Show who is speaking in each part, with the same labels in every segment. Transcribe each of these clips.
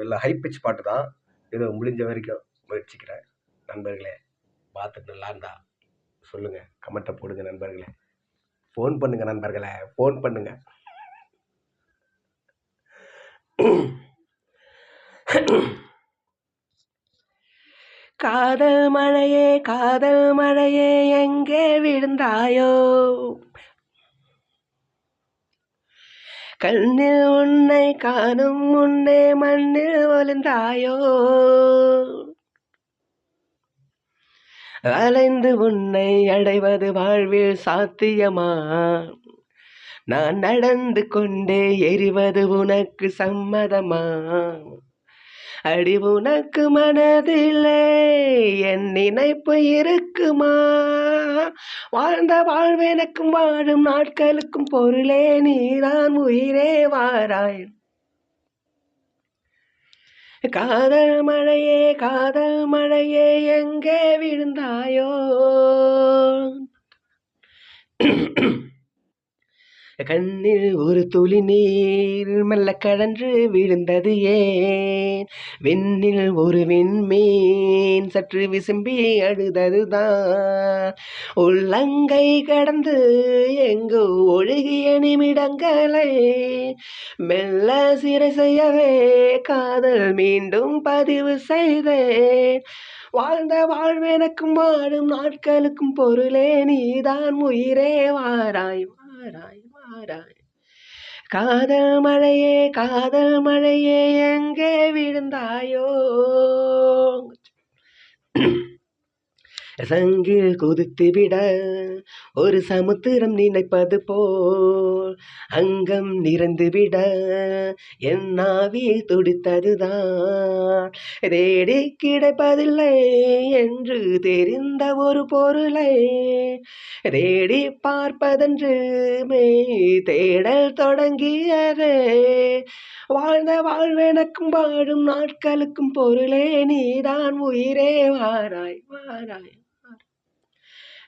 Speaker 1: நல்ல high pitch பாட்டு தான். ஏதோ முடிஞ்ச வரைக்கும் முயற்சிக்கிறேன். நண்பர்களே பார்த்துட்டு நல்லா இருந்தா சொல்லுங்கள் கமெண்ட்டை போடுங்க நண்பர்களே. ஃபோன் பண்ணுங்க நண்பர்களே ஃபோன் பண்ணுங்க. காதல் மழையே காதல் மழையே எங்கே விழுந்தாயோ? கண்ணில் உன்னை காணும் முன்னே மண்ணில் ஒளிந்தாயோ அலைந்து உன்னை அடைவது வாழ்வில் சாத்தியமா? நான் நடந்து கொண்டே எரிவது உனக்கு சம்மதமா? அடி உனக்கு மனதிலே என் நினைப்பு இருக்குமா? வாழ்ந்த வாழ்வெனக்கும் வாழும் நாட்களுக்கும் பொருளே நீதான் உயிரே வாராய். காதல் மழையே காதல் மழையே எங்கே விழுந்தாயோ? கண்ணில் ஒரு துளி நீர் மெல்ல கடன்று விழுந்தது ஏன்? விண்ணில் ஒரு விண்மீன் சற்று விசும்பி அழுததுதான். உள்ளங்கை கடந்து எங்கு ஒழுகிய நிமிடங்களை மெல்ல சிறை செய்யவே காதல் மீண்டும் பதிவு செய்தேன். வாழ்ந்த வாழ்வெனக்கும் வாழும் நாட்களுக்கும் பொருளே நீதான் உயிரே வாராய் மாறாய் மாறாய். காதல் மழையே காதல் மழையே எங்கே விழுந்தாயோ? சங்கில் குதித்து விட ஒரு சமுத்திரம் நினைப்பது போல் அங்கம் நிறைந்து விட என் ஆவி துடித்ததுதான். தேடி கிடைப்பதில்லை என்று தெரிந்த ஒரு பொருளை தேடி பார்ப்பதென்று மெய் தேடல் தொடங்கியதே. வாழ்ந்த வாழ்வெனக்கும் வாழும் நாட்களுக்கும் பொருளே நீதான் உயிரே. வாராய் வாராய்.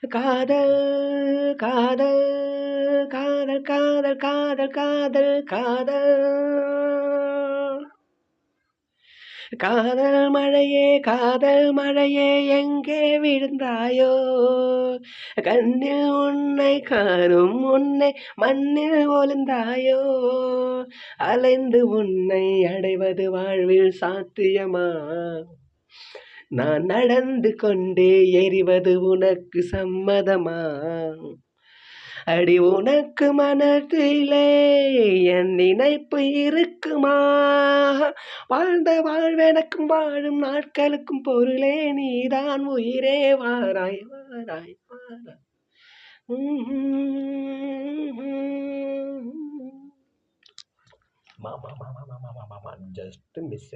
Speaker 1: காதல் காதல் காதல் காதல் காதல் காதல் காதல். காதல் மழையே காதல் மழையே எங்கே விழுந்தாயோ? கண்ணில் உன்னை காணும் உன்னை மண்ணில் ஒழுந்தாயோ அலைந்து உன்னை அடைவது வாழ்வில் சாத்தியமா? நான் நடந்து கொண்டே எறிவது உனக்கு சம்மதமா அடி உனக்கு மனதிலே என் நினைப்பு இருக்குமா வாழ்ந்த வாழ்வெனக்கும் வாழும் நாட்களுக்கும் பொருளே நீதான் உயிரே வாராய் வாராய் வாராய் மாமா மாமா மாமா மாமா மாமா ஜஸ்ட் மிஸ்